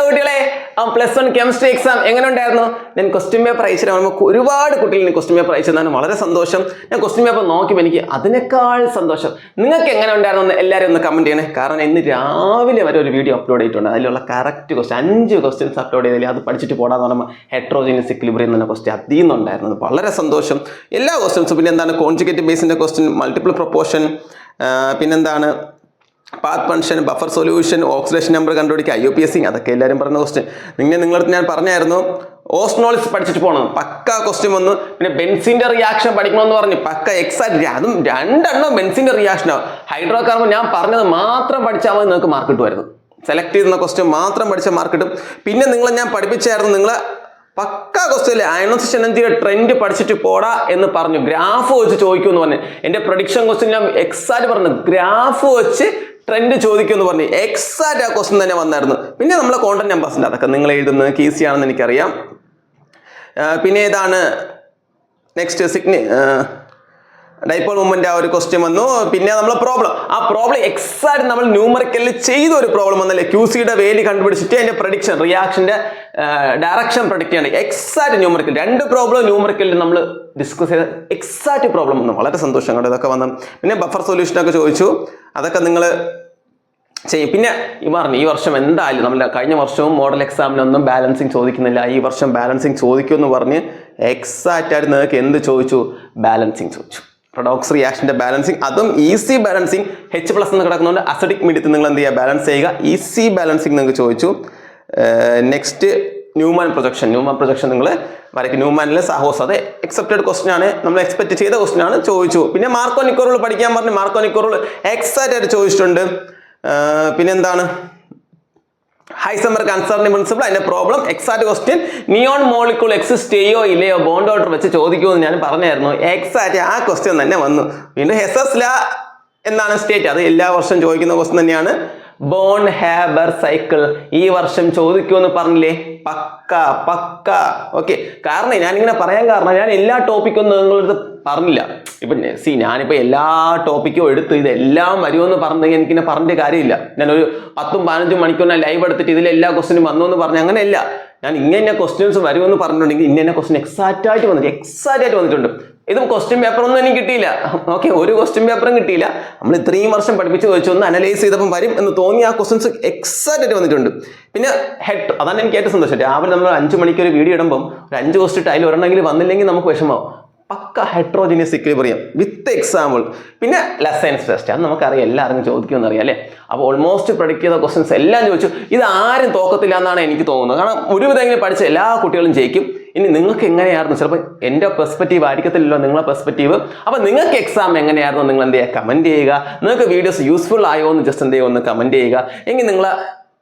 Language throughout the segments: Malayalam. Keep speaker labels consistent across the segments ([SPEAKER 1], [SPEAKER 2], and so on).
[SPEAKER 1] ഹലോ കുട്ടികളെ. ആ പ്ലസ് വൺ കെമിസ്ട്രി എക്സാം എങ്ങനെ ഉണ്ടായിരുന്നു? ഞാൻ ക്വസ്റ്റ്യൻ പേപ്പർ അയച്ചിട്ട് നമുക്ക് ഒരുപാട് കുട്ടികൾ ക്വസ്റ്റ്യൻ പേപ്പർ അയച്ചതാണ് വളരെ സന്തോഷം. ഞാൻ ക്വസ്റ്റ്യൻ പേപ്പർ നോക്കിയപ്പോൾ എനിക്ക് അതിനേക്കാൾ സന്തോഷം. നിങ്ങൾക്ക് എങ്ങനെ ഉണ്ടായിരുന്നു എന്ന് എല്ലാവരും ഒന്ന് കമന്റ് ചെയ്യണേ. കാരണം ഇന്ന് രാവിലെ വരെ ഒരു വീഡിയോ അപ്ലോഡ് ചെയ്തിട്ടുണ്ട്. അതിലുള്ള കറക്റ്റ് ക്വസ്റ്റ്യൻ അഞ്ച് ക്വസ്റ്റ്യൻസ് അപ്ലോഡ് ചെയ്തില്ല അത് പഠിച്ചിട്ട് പോടാന്ന് പറയുമ്പോൾ ഹെട്രോജിനിയസ് ഇക്ലിബ്രിയം എന്ന ക്വസ്റ്റ്യൻ അതിൽ നിന്നുണ്ടായിരുന്നത് വളരെ സന്തോഷം. എല്ലാ ക്വസ്റ്റ്യൻസും പിന്നെ എന്താണ് കോൺജുഗേറ്റ് ബേസിന്റെ ക്വസ്റ്റ്യൻ മൾട്ടിപ്പിൾ പ്രൊപ്പോർഷൻ പിന്നെന്താണ് path function buffer solution oxidation number കണ്ടുപിടിക്കുക ഒ പി എസ് സി അതൊക്കെ എല്ലാവരും പറഞ്ഞ ക്വസ്റ്റ്യൻ നിങ്ങൾ നിങ്ങളടുത്ത് ഞാൻ പറഞ്ഞായിരുന്നു ഓസ്നോളിസ് പഠിച്ചിട്ട് പോകണം പക്ക ക്വസ്റ്റ്യൻ വന്നു. പിന്നെ ബെൻസിന്റെ റിയാക്ഷൻ പഠിക്കണമെന്ന് പറഞ്ഞു. പക്ക എക്സാക്ട് അതും രണ്ടെണ്ണം ബെൻസിന്റെ ആവും ഹൈഡ്രോ കാർബൺ ഞാൻ പറഞ്ഞത് മാത്രം പഠിച്ചാൽ മതി നിങ്ങൾക്ക് മാർക്ക് കിട്ടുമായിരുന്നു. സെലക്ട് ചെയ്യുന്ന ക്വസ്റ്റ്യൻ മാത്രം പഠിച്ച മാർക്ക് കിട്ടും. പിന്നെ നിങ്ങളെ ഞാൻ പഠിപ്പിച്ചായിരുന്നു നിങ്ങളെ പക്ക ക്വസ്റ്റ്യൻ അയണോസിസ് എനർജിയുടെ ട്രെൻഡ് പഠിച്ചിട്ട് പോടാ എന്ന് പറഞ്ഞു. ഗ്രാഫ് വെച്ച് ചോദിക്കുമെന്ന് പറഞ്ഞു. എന്റെ പ്രൊഡിക്ഷൻ ക്വസ്റ്റ്യൻ ഞാൻ എക്സാക്ട് പറഞ്ഞു. ഗ്രാഫ് വെച്ച് ട്രെൻഡ് ചോദിക്കുമെന്ന് പറഞ്ഞ് എക്സാക്ട് ആ ക്വസ്റ്റൻ തന്നെ വന്നായിരുന്നു. പിന്നെ നമ്മളെ കോണ്ടന്റ് നമ്പേഴ്സിന്റെ അതൊക്കെ നിങ്ങൾ എഴുതുന്നത് ഈസി ആണെന്ന് എനിക്കറിയാം. പിന്നെ ഇതാണ് നെക്സ്റ്റ് സിഗ്നി ഡൈപ്പോൾ മൂവ്മെന്റ് ആ ഒരു ക്വസ്റ്റ്യൻ വന്നു. പിന്നെ നമ്മൾ പ്രോബ്ലം ആ പ്രോബ്ലം എക്സാക്ട് നമ്മൾ ന്യൂമറിക്കലിൽ ചെയ്ത ഒരു പ്രോബ്ലം വന്നല്ലേ ക്യൂ സിയുടെ വേലി കണ്ടുപിടിച്ചിട്ട് അതിന്റെ പ്രഡിക്ഷൻ റിയാക്ഷന്റെ ഡയറക്ഷൻ പ്രഡിക്റ്റ് ചെയ്യണം. എക്സാക്ട് ന്യൂമറിക്കൽ രണ്ട് പ്രോബ്ലം ന്യൂമറിക്കൽ നമ്മൾ ഡിസ്കസ് ചെയ്ത എക്സാക്ട് പ്രോബ്ലം വന്നു വളരെ സന്തോഷം കണ്ടു ഇതൊക്കെ വന്നു. പിന്നെ ബഫർ സൊല്യൂഷനൊക്കെ ചോദിച്ചു. അതൊക്കെ നിങ്ങൾ ചെയ്യും. പിന്നെ ഈ പറഞ്ഞു ഈ വർഷം എന്തായാലും നമ്മൾ കഴിഞ്ഞ വർഷവും മോഡൽ എക്സാമിനൊന്നും ബാലൻസിങ് ചോദിക്കുന്നില്ല. ഈ വർഷം ബാലൻസിങ് ചോദിക്കുമെന്ന് പറഞ്ഞ് എക്സാക്റ്റ് ആയിട്ട് നിങ്ങൾക്ക് എന്ത് ചോദിച്ചു? ബാലൻസിങ് ചോദിച്ചു. പ്രൊഡോക്സ് റിയാക്ഷന്റെ ബാലൻസിങ് അതും ഈസി ബാലൻസിങ് എച്ച് പ്ലസ് എന്ന് കിടക്കുന്നതുകൊണ്ട് അസഡിക് മീഡിയത്തിൽ നിങ്ങൾ എന്ത് ചെയ്യുക? ബാലൻസ് ചെയ്യുക. ഈസി ബാലൻസിങ് നിങ്ങൾക്ക് ചോദിച്ചു. Next Newman projection Newman projection നിങ്ങൾ വരയ്ക്കും. ന്യൂമാനിലെ സഹോസ് അത് എക്സെപ്റ്റഡ് ക്വസ്റ്റൻ ആണ്. നമ്മൾ എക്സ്പെക്ട് ചെയ്ത ക്വസ്റ്റൻ ആണ്. ചോദിച്ചു. പിന്നെ മാർക്കോ നിക്കോറുകൾ പഠിക്കാൻ പറഞ്ഞു. മാർക്കോ നിക്കോറുകൾ എക്സാക്റ്റ് ആയിട്ട് ചോദിച്ചിട്ടുണ്ട്. പിന്നെന്താണ്? ഹൈസംബർഗ് അൺസർണി പ്രിൻസിപ്പിൾ അതിന്റെ problem exact question neon molecule exist ചെയ്യോ ഇല്ലയോ ബോണ്ട് ഓർഡർ വെച്ച് ചോദിക്കുമെന്ന് ഞാൻ പറഞ്ഞായിരുന്നു. എക്സാക്റ്റ് ആ ക്വസ്റ്റ്യൻ തന്നെ വന്നു. വീണ്ടും ഹെസസ് ലാ എന്നാണ് സ്റ്റേറ്റ് അത് എല്ലാ വർഷവും ചോദിക്കുന്ന ക്വസ്റ്റ്യൻ തന്നെയാണ്. ബോൺ ഹാബർ സൈക്കിൾ ഈ വർഷം ചോദിക്കുമെന്ന് പറഞ്ഞില്ലേ? പക്ക പക്ക. ഓക്കെ കാരണം ഞാനിങ്ങനെ പറയാൻ കാരണം ഞാൻ എല്ലാ ടോപ്പിക്കും നിങ്ങളടുത്ത് പറഞ്ഞില്ല. ഇപ്പം സി ഞാനിപ്പോൾ എല്ലാ ടോപ്പിക്കും എടുത്ത് ഇതെല്ലാം വരുമെന്ന് പറഞ്ഞെങ്കിൽ എനിക്ക് പറഞ്ഞിട്ട് കാര്യമില്ല. ഞാനൊരു പത്തും പതിനഞ്ചും മണിക്കൂറിനെ ലൈവ് എടുത്തിട്ട് ഇതിൽ എല്ലാ ക്വസ്റ്റിനും വന്നു എന്ന് പറഞ്ഞ അങ്ങനെയല്ല. ഞാൻ ഇങ്ങനെ ക്വസ്റ്റ്യൻസ് വരുമെന്ന് പറഞ്ഞിട്ടുണ്ടെങ്കിൽ ഇന്ന ക്വസ്റ്റ്യൻ എക്സാക്റ്റ് ആയിട്ട് വന്നിട്ടുണ്ട് എക്സാക്റ്റ് ആയിട്ട് വന്നിട്ടുണ്ട്. ഇതും ക്വസ്റ്റ്യൻ പേപ്പർ ഒന്നും എനിക്ക് കിട്ടിയില്ല. ഓക്കെ ഒരു ക്വസ്റ്റ്യൻ പേപ്പറും കിട്ടിയില്ല. നമ്മൾ ഇത്രയും വർഷം പഠിപ്പിച്ച് വെച്ച് ഒന്ന് അനലൈസ് ചെയ്തപ്പോൾ വരും എന്ന് തോന്നി ആ ക്വസ്റ്റ്യൻസ് എക്സാക്റ്റ് ആയിട്ട് വന്നിട്ടുണ്ട്. പിന്നെ ഹെഡ് അതാണ് എനിക്ക് ഏറ്റവും സന്തോഷം. രാവിലെ നമ്മൾ അഞ്ച് മണിക്ക് ഒരു വീഡിയോ ഇടുമ്പോൾ ഒരു അഞ്ച് ക്വസ്റ്റ് ടൈൽ വരണമെങ്കിൽ വന്നില്ലെങ്കിൽ നമുക്ക് വിഷമാവും പക്ക ഹൈഡ്രോജിനിയസ് ഇക്വിലിബ്രിയം വിത്ത് എക്സാമ്പിൾ പിന്നെ ലെസൻസ് ടെസ്റ്റ് അത് നമുക്കറിയാം എല്ലാവർക്കും ചോദിക്കുമെന്ന് അറിയാം അല്ലേ? അപ്പോൾ ഓൾമോസ്റ്റ് പ്രൊഡക്റ്റ് ചെയ്ത ക്വസ്റ്റൻസ് എല്ലാം ചോദിച്ചു. ഇത് ആരും തോക്കത്തില്ല എന്നാണ് എനിക്ക് തോന്നുന്നത്. കാരണം ഒരുവിധം പഠിച്ച എല്ലാ കുട്ടികളും ജയിക്കും. ഇനി നിങ്ങൾക്ക് എങ്ങനെയായിരുന്നു? ചിലപ്പോൾ എന്റെ പെർസ്പെക്റ്റീവ് ആയിരിക്കത്തില്ലല്ലോ നിങ്ങളെ പെർസ്പെക്റ്റീവ് അപ്പോൾ നിങ്ങൾക്ക് എക്സാം എങ്ങനെയായിരുന്നു? നിങ്ങൾ എന്ത് ചെയ്യുക? കമന്റ് ചെയ്യുക. നിങ്ങൾക്ക് വീഡിയോസ് യൂസ്ഫുൾ ആയോ എന്ന് ജസ്റ്റ് എന്ത് ചെയ്യുക? ഒന്ന് കമന്റ് ചെയ്യുക. എങ്കിൽ നിങ്ങൾ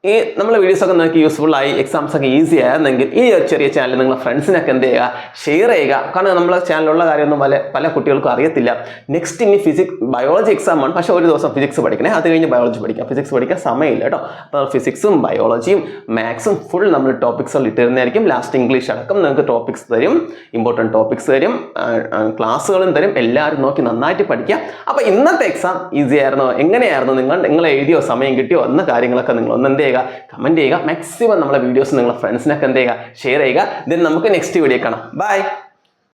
[SPEAKER 1] ഈ നമ്മൾ വീഡിയോസ് ഒക്കെ നിങ്ങൾക്ക് യൂസ്ഫുൾ ആയി എക്സാംസ് ഒക്കെ ഈസി ആയിരുന്നെങ്കിൽ ഈ ഒരു ചെറിയ ചാനൽ നിങ്ങളെ ഫ്രണ്ട്സിനൊക്കെ എന്ത് ചെയ്യുക ഷെയർ ചെയ്യുക. കാരണം നമ്മളെ ചാനലിലുള്ള കാര്യമൊന്നും പല പല കുട്ടികൾക്കും അറിയത്തില്ല. നെക്സ്റ്റ് ഇനി ഫിസിക്സ് ബയോളജി എക്സാം ആണ്. പക്ഷേ ഒരു ദിവസം ഫിസിക്സ് പഠിക്കണേ. അത് കഴിഞ്ഞ് ബയോളജി പഠിക്കാം. ഫിസിക്സ് പഠിക്കാൻ സമയമില്ല കേട്ടോ. അപ്പോൾ ഫിസിക്സും ബയോളജിയും മാത്സും ഫുൾ നമ്മൾ ടോപ്പിക്സുകൾ ഇട്ടിരുന്നതായിരിക്കും. ലാസ്റ്റ് ഇംഗ്ലീഷ് അടക്കം നിങ്ങൾക്ക് ടോപ്പിക്സ് തരും. ഇമ്പോർട്ടന്റ് ടോപ്പിക്സ് തരും. ക്ലാസ്സുകളും തരും. എല്ലാവരും നോക്കി നന്നായിട്ട് പഠിക്കുക. അപ്പോൾ ഇന്നത്തെ എക്സാം ഈസി ആയിരുന്നോ? എങ്ങനെയായിരുന്നു? നിങ്ങൾ നിങ്ങൾ എഴുതിയോ സമയം കിട്ടിയോ? എന്ന കാര്യങ്ങളൊക്കെ നിങ്ങൾ ഒന്ന് എന്ത് ചെയ്യുക കമന്റ് ചെയ്യുക. മാക്സിമം നമ്മളെ വീഡിയോസ് നിങ്ങളുടെ ഫ്രണ്ട്സിനൊക്കെ എന്ത് ചെയ്യുക ഷെയർ ചെയ്യുക. ദെൻ നമുക്ക് നെക്സ്റ്റ് വീഡിയോ കാണാം. ബൈ